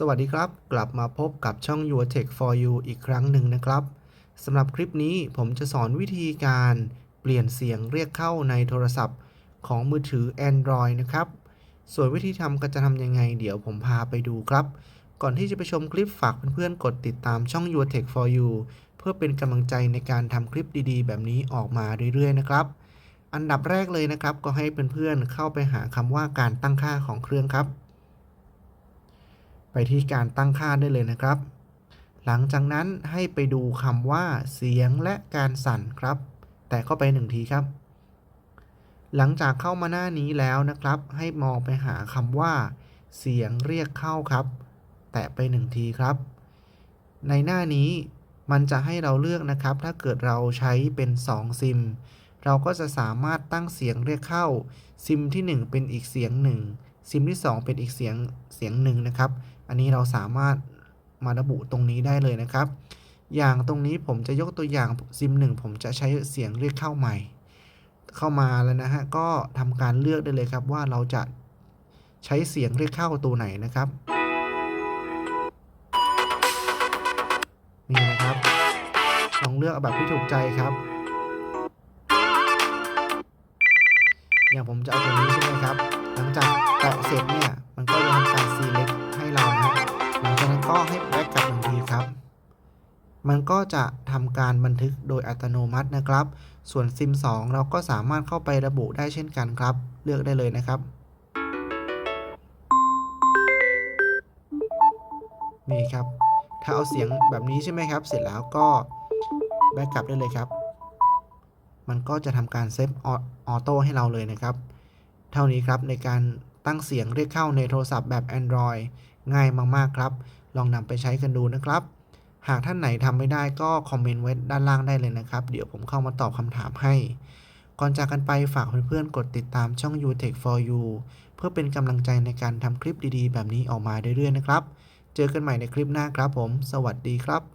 สวัสดีครับ กลับมาพบกับช่อง Your Tech for You อีกครั้งหนึ่งนะครับสำหรับคลิปนี้ผมจะสอนวิธีการเปลี่ยนเสียงเรียกเข้าในโทรศัพท์ของมือถือ Android นะครับ ส่วนวิธีทำก็จะทำยังไง เดี๋ยวผมพาไปดูครับ ก่อนที่จะไปชมคลิปฝากเพื่อนๆกดติดตามช่อง Your Tech for You เพื่อเป็นกำลังใจในการทำคลิปดีๆ แบบนี้ออกมาเรื่อยๆนะครับ อันดับแรกเลยนะครับ ก็ให้เพื่อนๆเข้าไปหาคำว่าการตั้งค่าของเครื่องครับ ไปที่การตั้งค่าได้เลยนะครับ หลังจากนั้นให้ไปดูคำว่า เสียงและการสั่นครับ แต่เข้าไปหนึ่งทีครับ หลังจากเข้ามาหน้านี้แล้วนะครับ ให้มองไปหาคำว่า เสียงเรียกเข้าครับ แตะไปหนึ่งทีครับ ในหน้านี้มันจะให้เราเลือกนะครับ ถ้าเกิดเราใช้เป็น 2 ซิม เราก็จะสามารถตั้งเสียงเรียกเข้า ซิมที่ 1 เป็นอีกเสียงหนึ่ง ซิมที่ 2 เป็นอีกเสียงเสียงหนึ่งนะครับ อันนี้เราสามารถมาระบุตรงนี้ได้เลยนะครับ อย่างตรงนี้ผมจะยกตัวอย่างซิมหนึ่งผมจะใช้เสียงเรียกเข้าใหม่ เข้ามาแล้วนะฮะก็ทำการเลือกได้เลยครับว่าเราจะใช้เสียงเรียกเข้าตัวไหนนะครับนี่นะครับลองเลือกแบบที่ถูกใจครับ อย่างผมจะเอาตัวนี้ใช่ไหมครับ หลังจาก เสร็จเนี่ย มันก็จะทำการ select ให้เรานะหลังจากนั้นก็ให้แบ็กกลับหนึ่งทีครับ มันก็จะทำการบันทึกโดยอัตโนมัตินะครับ ส่วนซิม2เราก็สามารถเข้าไประบุได้เช่นกันครับ เลือกได้เลยนะครับ นี่ครับ ถ้าเอาเสียงแบบนี้ใช่ไหมครับ เสร็จแล้วก็แบ็กกลับได้เลยครับ มันก็จะทำการเซฟออโต้ให้เราเลยนะครับ เท่านี้ครับในการ ตั้งเสียงเรียกเข้าในโทรศัพท์แบบ Android ง่ายมาก ๆ ครับ ลองนำไปใช้กันดูนะครับ หากท่านไหนทำไม่ได้ก็คอมเมนต์ไว้ด้านล่างได้เลยนะครับ เดี๋ยวผมเข้ามาตอบคำถามให้ ก่อนจากกันไปฝากเพื่อนๆ กดติดตามช่อง u t e c h for you เพื่อเป็นกำลังใจในการทำคลิปดีๆ แบบนี้ออกมาเรื่อยๆ นะครับ เจอกันใหม่ในคลิปหน้าครับผม สวัสดีครับ